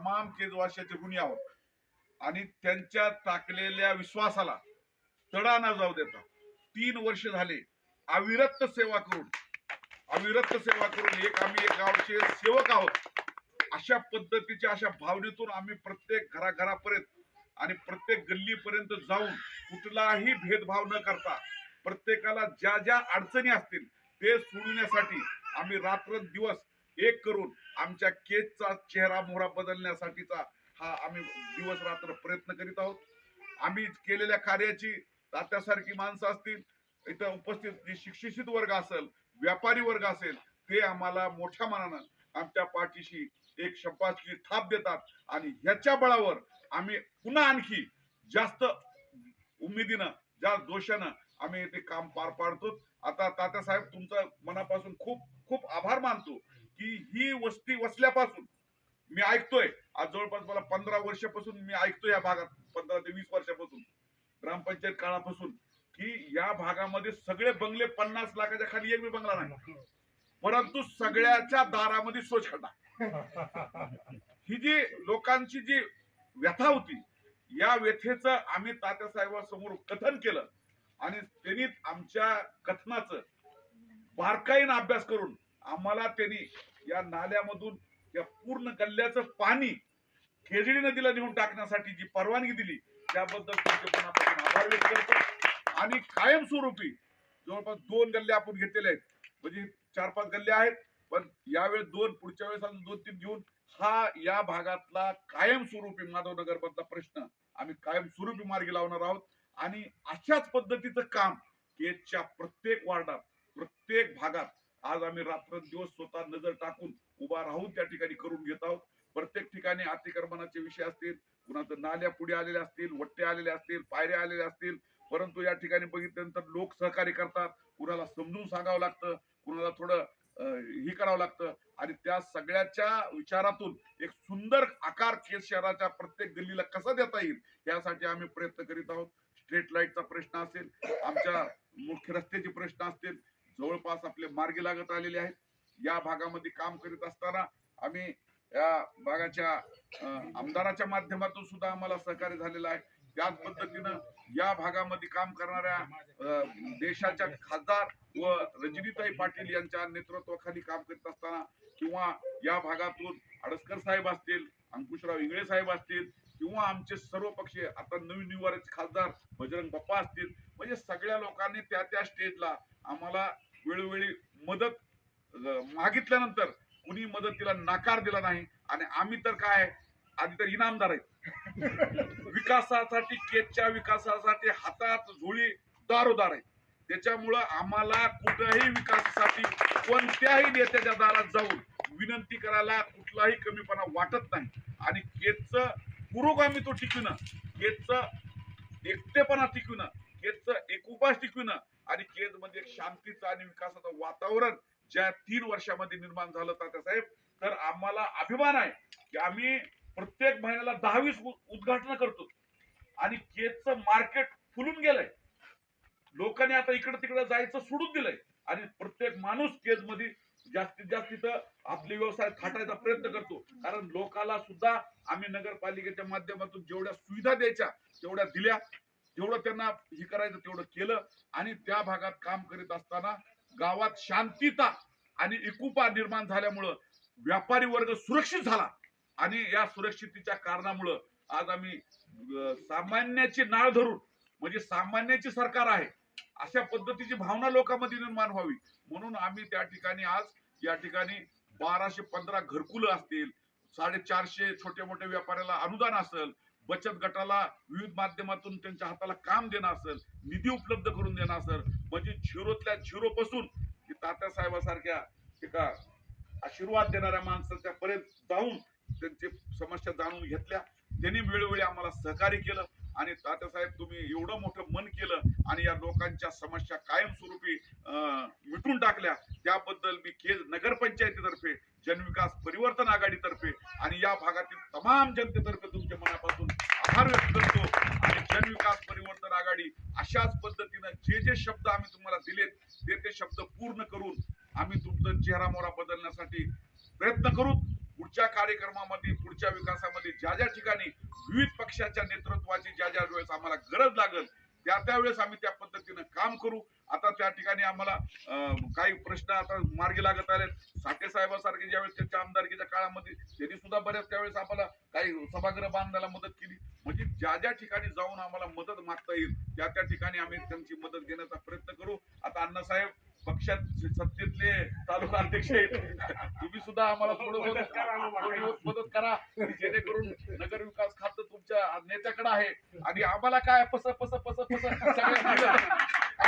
तमाम केजवाशाचे गुन्हे आहोत. आणि त्यांच्या टाकलेल्या विश्वासाला तडा न जाऊ देता तीन वर्ष झाले अविरत सेवा करून अविरत सेवा करून एक आम्ही एक गावचे सेवक आहोत. अशा पद्धतीच्या अशा भावनेतून आम्ही प्रत्येक घराघरापर्यंत आणि प्रत्येक गल्लीपर्यंत जाऊन कुठलाही भेदभाव न करता प्रत्येकाला ज्या ज्या अडचणी असतील ते सोडवण्यासाठी आम्ही रात्रंदिवस एक करून आमच्या केसचा चेहरा मोहरा बदलण्यासाठीचा हा आम्ही दिवस रात्र प्रयत्न करीत आहोत. आम्ही केलेल्या कार्याची तात्यासारखी माणसं असतील इथं उपस्थित जे शिक्षित वर्ग असेल व्यापारी वर्ग असेल ते आम्हाला मोठ्या मनानं आमच्या पाठीशी एक शब्दाची थाप देतात आणि ह्याच्या बळावर आम्ही पुन्हा आणखी जास्त उमेदीनं जास्त जोशानं आम्ही ते काम पार पाडतो आता तात्यासाहेब तुमचा मनापासून खूप खूप आभार मानतो. ही वस्ती वसल्यापासून मी ऐकतोय. आज जवळपास मला पंधरा वर्षापासून मी ऐकतोय या भागात पंधरा ते वीस वर्षापासून ग्रामपंचायत काळापासून की या भागामध्ये सगळे बंगले पन्नास लाखाच्या खाली एक बी बंगला नाही. परंतु सगळ्याच्या दारामध्ये शोषखड्डा ही जी लोकांची जी व्यथा होती या व्यथेचं आम्ही तात्यासाहेबांसमोर कथन केलं आणि त्यांनी आमच्या कथनाचं बारकाईनं अभ्यास करून आम्हाला त्यांनी या नाल्यामधून या पूर्ण गल्ल्याचं पाणी खेजडी नदीला नेऊन टाकण्यासाठी जी परवानगी दिली त्याबद्दल तुमचे मनापासून आभार व्यक्त करतो. आणि कायमस्वरूपी जवळपास दोन गल्ले आपण घेतलेले आहेत. म्हणजे चार पाच गल्ले आहेत पण यावेळेस दोन पुढच्या वेळेस अजून दोन तीन घेऊन हा या भागातला कायमस्वरूपी माधवनगर मधला प्रश्न आम्ही कायमस्वरूपी मार्गी लावणार आहोत. आणि अशाच पद्धतीचं काम केजच्या प्रत्येक वार्डात प्रत्येक भागात आज आम्ही रात्रंदिवस स्वतः नजर टाकून उभा राहून त्या ठिकाणी करून घेत आहोत. प्रत्येक ठिकाणी अतिक्रमणाचे विषय असतील कुणाचं नाल्या पुढे आलेले असतील वट्टे आलेले असतील पायऱ्या आलेल्या असतील परंतु या ठिकाणी बघितल्यानंतर लोक सहकार्य करतात. कुणाला समजून सांगावं लागतं कुणाला थोडं हे करावं लागतं. आणि त्या सगळ्याच्या विचारातून एक सुंदर आकार केस शहराच्या प्रत्येक गल्लीला कसा देता येईल यासाठी आम्ही प्रयत्न करीत आहोत. स्ट्रीट लाईटचा प्रश्न असेल आमच्या मुख्य रस्त्याचे प्रश्न असतील जवळपास आपले मार्गी लागत आलेले आहेत. या भागामध्ये काम करीत असताना आम्ही या भागाच्या आमदाराच्या माध्यमातून सुद्धा आम्हाला सहकार्य झालेलं आहे. त्याच पद्धतीनं या भागामध्ये काम करणाऱ्या अं, देशाच्या खासदार व रजनीताई पाटील यांच्या नेतृत्वाखाली काम करीत असताना किंवा या भागातून आडसकर साहेब असतील अंकुशराव इंगळे साहेब असतील किंवा आमचे सर्व पक्षीय आता नवीन निवाराचे खासदार बजरंग बाप्पा असतील म्हणजे सगळ्या लोकांनी त्या त्या स्टेजला आम्हाला वेळोवेळी मदत मागितल्यानंतर कुणी मदतीला नाकार दिला नाही. आणि आम्ही तर काय आधी तर इनामदार आहेत. विकासासाठी केजच्या विकासासाठी हातात झोळी दारोदार आहे त्याच्यामुळं आम्हाला कुठल्याही विकासासाठी कोणत्याही नेत्याच्या दारात जाऊन विनंती करायला कुठलाही कमीपणा वाटत नाही. आणि केजचं पुरोगामी तो टिकविणं केजचं एकटेपणा टिकविणं केजचं एकुपास टिकविणं आणि केजमध्ये म्हणजे एक शांतीचं आणि विकासाचं वातावरण ज्या तीन वर्षामध्ये निर्माण झालं तात्यासाहेब तर आम्हाला अभिमान आहे की आम्ही प्रत्येक महिन्याला दहावीस उद्घाटन करतो. आणि केजचं मार्केट फुलून गेलंय. लोकांनी आता इकडे तिकडे जायचं सोडून दिलंय. आणि प्रत्येक माणूस केजमध्ये जास्तीत जास्त तिथं आपले व्यवसाय थाटायचा प्रयत्न करतो. कारण लोकाला सुद्धा आम्ही नगरपालिकेच्या माध्यमातून जेवढ्या सुविधा द्यायच्या तेवढ्या दिल्या. जेवढं त्यांना हे करायचं तेवढं केलं आणि त्या भागात काम करीत असताना गावात शांतीता आणि एकुपा निर्माण झाल्यामुळं व्यापारी वर्ग सुरक्षित झाला. आणि या सुरक्षितेच्या कारणामुळं आज आम्ही सामान्याची नाळ धरून म्हणजे सामान्याची सरकार आहे अशा पद्धतीची भावना लोकांमध्ये निर्माण व्हावी. म्हणून आम्ही त्या ठिकाणी आज या ठिकाणी बाराशे पंधरा घरकुलं असतील साडेचारशे छोटे मोठे व्यापाऱ्याला अनुदान असेल बचत गटाला विविध माध्यमातून त्यांच्या हाताला काम देणं असेल निधी उपलब्ध करून देणं असेल म्हणजे झिरोतल्या झिरो पासून तात्यासाहेबासारख्या एका आशीर्वाद देणाऱ्या माणसाच्या पर्यंत जाऊन त्यांची समस्या जाणून घेतल्या. त्यांनी वेळोवेळी आम्हाला सहकार्य केलं आणि तात्यासाहेब तुम्ही एवढं मोठं मन केलं आणि या लोकांच्या समस्या कायमस्वरूपी अं, मिटून टाकल्या. त्याबद्दल मी केज नगरपंचायतीतर्फे जनविकास परिवर्तन आघाडीतर्फे आणि या भागातील तमाम जनतेतर्फे तुमच्या मनापासून आभार व्यक्त करतो आणि जनविकास परिवर्तन आघाडी अशाच पद्धतीनं जे जे शब्द आम्ही तुम्हाला दिलेत ते ते शब्द पूर्ण करून आम्ही तुमचा चेहरा मोहरा बदलण्यासाठी प्रयत्न करू. पुढच्या कार्यक्रमामध्ये पुढच्या विकासामध्ये ज्या ज्या ठिकाणी विविध पक्षाच्या नेतृत्वाची ज्या ज्या वेळेस आम्हाला गरज लागेल त्या त्यावेळेस आम्ही त्या पद्धतीनं काम करू. आता त्या ठिकाणी आम्हाला काही प्रश्न आता मार्गी लागत आले. साठे साहेबासारखे ज्यावेळेस त्यांच्या आमदारकीच्या काळामध्ये त्यांनी सुद्धा बऱ्याच त्यावेळेस आम्हाला काही सभागृह बांधण्याला मदत केली. म्हणजे ज्या ज्या ठिकाणी जाऊन आम्हाला मदत मागता येईल त्या त्या ठिकाणी आम्ही त्यांची मदत घेण्याचा प्रयत्न करू. आता अण्णासाहेब पक्षात सत्तेतले तालुका अध्यक्ष आहेत. तुम्ही सुद्धा आम्हाला थोडं मदत करा जेणेकरून नगर विकास खातं तुमच्या नेत्याकडे आहे. आणि आम्हाला काय पस पस पस पस सगळ्या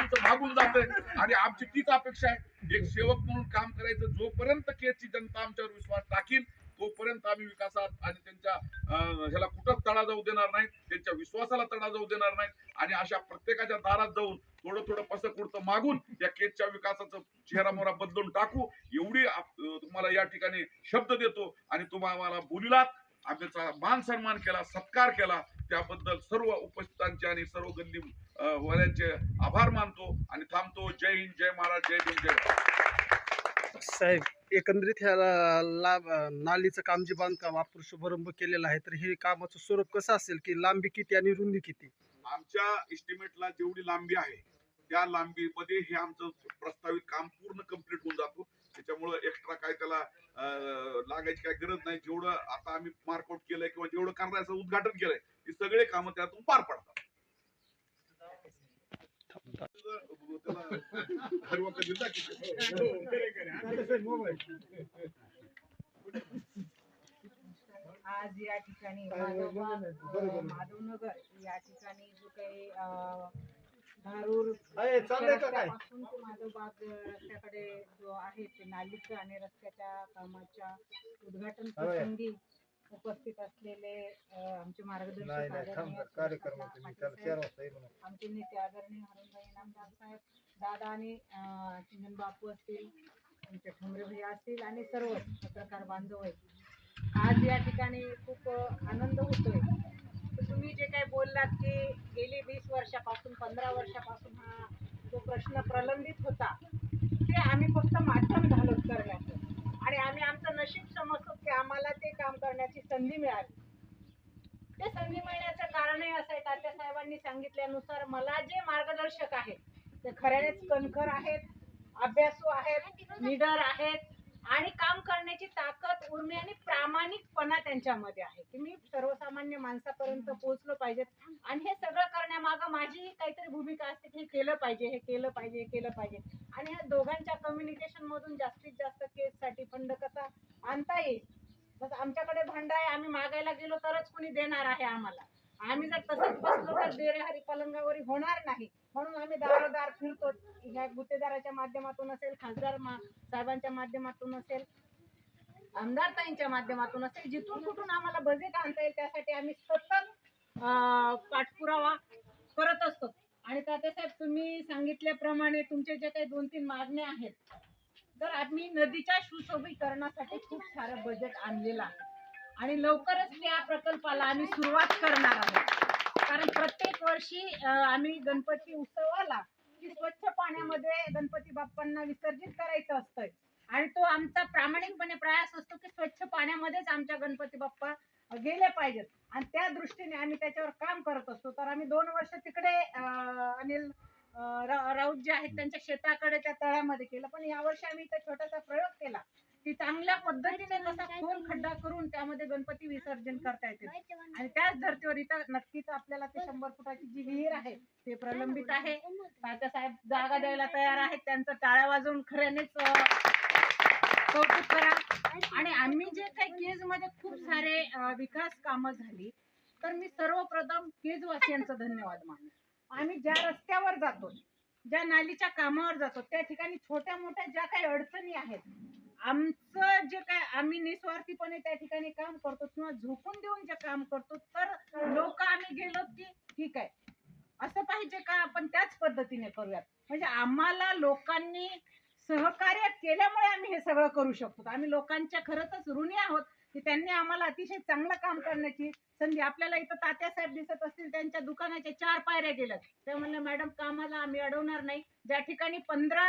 आमचं भागून जातंय. आणि आमची तीच अपेक्षा आहे. एक सेवक म्हणून काम करायचं. जोपर्यंत केसची जनता आमच्यावर विश्वास टाकील तोपर्यंत आम्ही विकासात आणि त्यांच्या ह्याला कुठंच तडा जाऊ देणार नाही त्यांच्या विश्वासाला तडा जाऊ देणार नाही आणि अशा प्रत्येकाच्या दारात जाऊन थोडं थोडं पसं कुडतं मागून या केसच्या विकासाचा चेहरा मोहरा बदलून टाकू. एवढी तुम्हाला या ठिकाणी शब्द देतो. आणि तुम्ही आम्हाला बोलिलात. आमचा मान सन्मान केला सत्कार केला. त्याबद्दल सर्व उपस्थितांचे आणि सर्व गल्ली वाल्यांचे आभार मानतो आणि थांबतो. जय हिंद जय महाराज जय भीम जय. साहेब एकंदरीत ह्या नालीचं काम जे बांधकाम आपण शुभारंभ केलेला आहे तर हे कामाचं स्वरूप कसं असेल? की लांबी किती आणि रुंदी किती? आमच्या एस्टिमेटला जेवढी लांबी आहे त्या लांबीमध्ये हे आमचं प्रस्तावित काम पूर्ण कंप्लीट होऊन जातो. त्याच्यामुळं एक्स्ट्रा काय त्याला लागायची काय गरज नाही. जेवढं आता आम्ही मार्कआउट केलंय किंवा जेवढं करण्याचं उद्घाटन केलंय सगळे कामं त्यातून पार पडतात. आज या ठिकाणी माधवनगर या ठिकाणी जो काही अ, धारूर रस्त्यापासून ते माधवबाग रस्त्याकडे जो आहे ते नालीचं आणि रस्त्याच्या कामाच्या उद्घाटन प्रसंगी उपस्थित असलेले आमचे मार्गदर्शक आमचे नेते आदरणीय हरणभाई इनामदार साहेब दादा आणि अ, चिंतन बापू असतील आमचे ठोंबरे भैया असतील आणि सर्व पत्रकार बांधव आहेत. आज या ठिकाणी खूप आनंद होतोय. तुम्ही जे काही बोललात की गेली वीस वर्षापासून पंधरा वर्षापासून हा जो प्रश्न प्रलंबित होता ते आम्ही फक्त माध्यम झालो करण्याचं. आणि आम्ही आमचं नशीब समजतो की आम्हाला ते काम करण्याची संधी मिळाली. ते संधी मिळण्याचं कारणही असं आहे तात्या साहेबांनी सांगितल्यानुसार मला जे मार्गदर्शक आहेत ते खऱ्यानेच कणखर आहेत अभ्यासू आहेत निडर आहेत आणि काम करण्याची ताकद उर्मी आणि प्रामाणिकपणा त्यांच्यामध्ये आहे. की मी सर्वसामान्य माणसापर्यंत पोहोचलो पाहिजेत आणि हे सगळं करण्यामागं माझी काहीतरी भूमिका असते की हे केलं पाहिजे हे केलं पाहिजे हे केलं पाहिजे. आणि ह्या दोघांच्या कम्युनिकेशन मधून जास्तीत जास्त केससाठी फंड कसा आणता येईल? बस आमच्याकडे भांड आहे आम्ही मागायला गेलो तरच कोणी देणार आहे आम्हाला. आम्ही जर तसंच बसलो तर देरेहारी पलंगावर होणार नाही. म्हणून आम्ही दारोदार फिरतो. ह्या गुत्तेदाराच्या माध्यमातून असेल खासदार मा- साहेबांच्या माध्यमातून असेल आमदार ताईंच्या माध्यमातून असेल जिथून कुठून आम्हाला बजेट आणता येईल त्यासाठी आम्ही सतत पाठपुरावा करत असतो. आणि तात्यासाहेब तुम्ही सांगितल्याप्रमाणे तुमचे जे काही दोन तीन मागण्या आहेत तर आम्ही नदीच्या सुशोभीकरणासाठी खूप सारं बजेट आणलेलं आहे. आणि लवकरच या प्रकल्पाला आम्ही सुरुवात करणार आहोत. कारण प्रत्येक वर्षी आम्ही गणपती उत्सवाला की स्वच्छ पाण्यामध्ये गणपती बाप्पांना विसर्जित करायचं असतंय. आणि तो आमचा प्रामाणिकपणे प्रयास असतो की स्वच्छ पाण्यामध्येच आमच्या गणपती बाप्पा गेले पाहिजेत. आणि त्या दृष्टीने आम्ही त्याच्यावर काम करत असतो. तर आम्ही दोन वर्ष तिकडे अनिल राऊत जे आहेत त्यांच्या शेताकडे त्या तळ्यामध्ये केलं. पण यावर्षी आम्ही इथं छोटासा प्रयोग केला. की चांगल्या पद्धतीने कसा खोल खड्डा करून त्यामध्ये गणपती विसर्जन करता येते. आणि त्याच धर्तीवर इथं नक्कीच आपल्याला ते शंभर फुटाची जी विहीर आहे ते प्रलंबित आहे. साहेब जागा द्यायला तयार आहेत. त्यांचं टाळ्या वाजवून खऱ्यानेच कौतुक करा. आणि आम्ही जे काही केजमध्ये खूप सारे विकास कामं झाली तर मी सर्वप्रथम केजवासियांचा धन्यवाद मानतो. आम्ही ज्या रस्त्यावर जातो ज्या नालीच्या कामावर जातो त्या ठिकाणी छोट्या मोठ्या ज्या काही अडचणी आहेत आमचं जे काय आम्ही निस्वार्थीपणे त्या ठिकाणी काम करतो किंवा झोकून देऊन जे काम करतो तर लोक आम्ही गेलो की ठीक आहे. असं पाहिजे का? आपण त्याच पद्धतीने करूयात. म्हणजे आम्हाला लोकांनी सहकार्य केल्यामुळे आम्ही हे सगळं करू शकतो. आम्ही लोकांच्या खरंच ऋणी आहोत की त्यांनी आम्हाला अतिशय चांगलं काम करण्याची संधी आपल्याला इथं तात्यासाहेब दिसत असतील त्यांच्या दुकानाच्या चार पायऱ्या गेल्यात. ते म्हणले मॅडम कामाला आम्ही अडवणार नाही. ज्या ठिकाणी पंधरा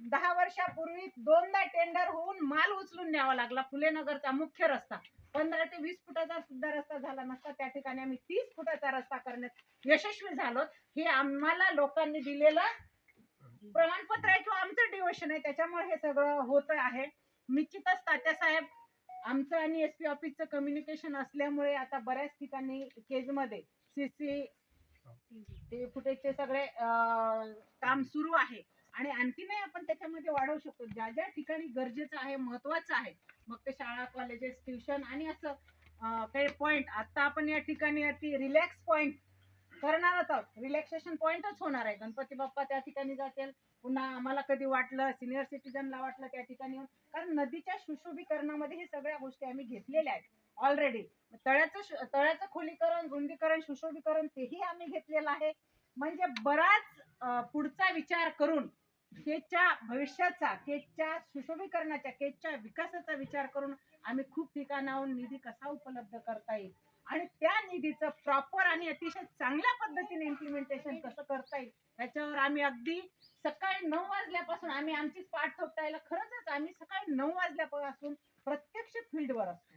दहा वर्षापूर्वी दोनदा टेंडर होऊन माल उचलून न्यावा लागला फुलेनगरचा मुख्य रस्ता. पंधरा ते वीस फुटाचा सुद्धा रस्ता झाला नसता. त्या ठिकाणी आम्ही तीस फुटाचा रस्ता करण्यात यशस्वी झालो हे आम्हाला लोकांनी दिलेलं प्रमाणपत्र आहे किंवा आमचं डिव्होशन आहे त्याच्यामुळे हे सगळं होत आहे. निश्चितच तात्यासाहेब आमचं आणि एस पी ऑफिसचं कम्युनिकेशन असल्यामुळे आता बऱ्याच ठिकाणी केजमध्ये सीसी ते फुटेजचे सगळे काम सुरू आहे. आणि आणखीनही आपण त्याच्यामध्ये वाढवू शकतो. ज्या ज्या ठिकाणी गरजेचं आहे महत्वाचं आहे मग ते शाळा कॉलेजेस ट्युशन आणि असं काही पॉइंट आता आपण या ठिकाणी रिलॅक्स पॉइंट करणारच आहोत. रिलॅक्सेशन पॉईंटच होणार आहे. गणपती बाप्पा त्या ठिकाणी जातील. पुन्हा आम्हाला कधी वाटलं सिनियर सिटीजनला वाटलं त्या ठिकाणी येऊन. कारण नदीच्या सुशोभीकरणामध्ये हे सगळ्या गोष्टी आम्ही घेतलेल्या आहेत ऑलरेडी तळ्याचं तळ्याचं खोलीकरण रुंदीकरण सुशोभीकरण तेही आम्ही घेतलेलं आहे. म्हणजे बराच पुढचा विचार करून केजच्या भविष्याचा केकच्या सुशोभीकरणाच्या केजच्या विकासाचा विचार करून आम्ही खूप ठिकाणाहून निधी कसा उपलब्ध करता येईल? आणि त्या निधीचं प्रॉपर आणि अतिशय चांगल्या पद्धतीने इम्प्लिमेंटेशन कसं करता येईल याच्यावर आम्ही अगदी सकाळी नऊ वाजल्यापासून आम्ही आमची पाठ थोपटायला खरंच आम्ही सकाळी नऊ वाजल्यापासून प्रत्यक्ष फील्डवर असतो.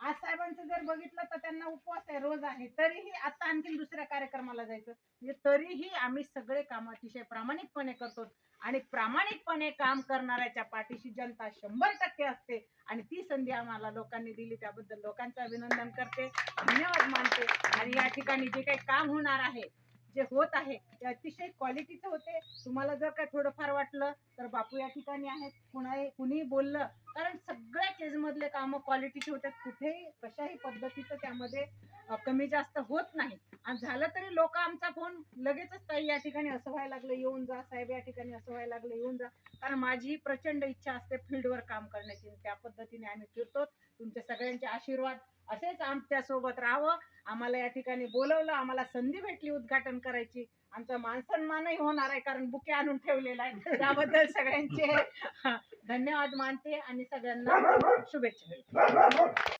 आज साहेबांचं जर बघितलं तर त्यांना उपवास आहे रोज आहे. तरीही आता आणखी दुसऱ्या कार्यक्रमाला जायचं. म्हणजे तरीही आम्ही सगळे काम अतिशय प्रामाणिकपणे करतो. आणि प्रामाणिकपणे काम करणाऱ्याच्या पाठीशी जनता शंभर टक्के असते. आणि ती संधी आम्हाला लोकांनी दिली त्याबद्दल लोकांचं अभिनंदन करते. धन्यवाद मानते. आणि या ठिकाणी जे काही काम होणार आहे जे होत आहे ते अतिशय क्वालिटीचं होते. तुम्हाला जर काय थोडंफार वाटलं तर बापू या ठिकाणी आहेत. कुणाही कुणीही बोललं कारण सगळ्या केजमधले काम क्वालिटीचे होते कुठेही कशाही पद्धतीचं त्यामध्ये कमी जास्त होत नाही. आणि झालं तरी लोक आमचा फोन लगेचच ताई या ठिकाणी असं व्हायला लागलं येऊन जा साहेब या ठिकाणी असं व्हायला लागलं येऊन जा. कारण माझी प्रचंड इच्छा असते फील्डवर काम करण्याची त्या पद्धतीने आम्ही फिरतो. तुमच्या सगळ्यांचे आशीर्वाद असेच आमच्यासोबत राहावं. आम्हाला या ठिकाणी बोलवलं आम्हाला संधी भेटली उद्घाटन करायची. आमचा मानसन्मानही होणार आहे कारण बुके आणून ठेवलेला आहे. त्याबद्दल सगळ्यांचे धन्यवाद मानते आणि सगळ्यांना शुभेच्छा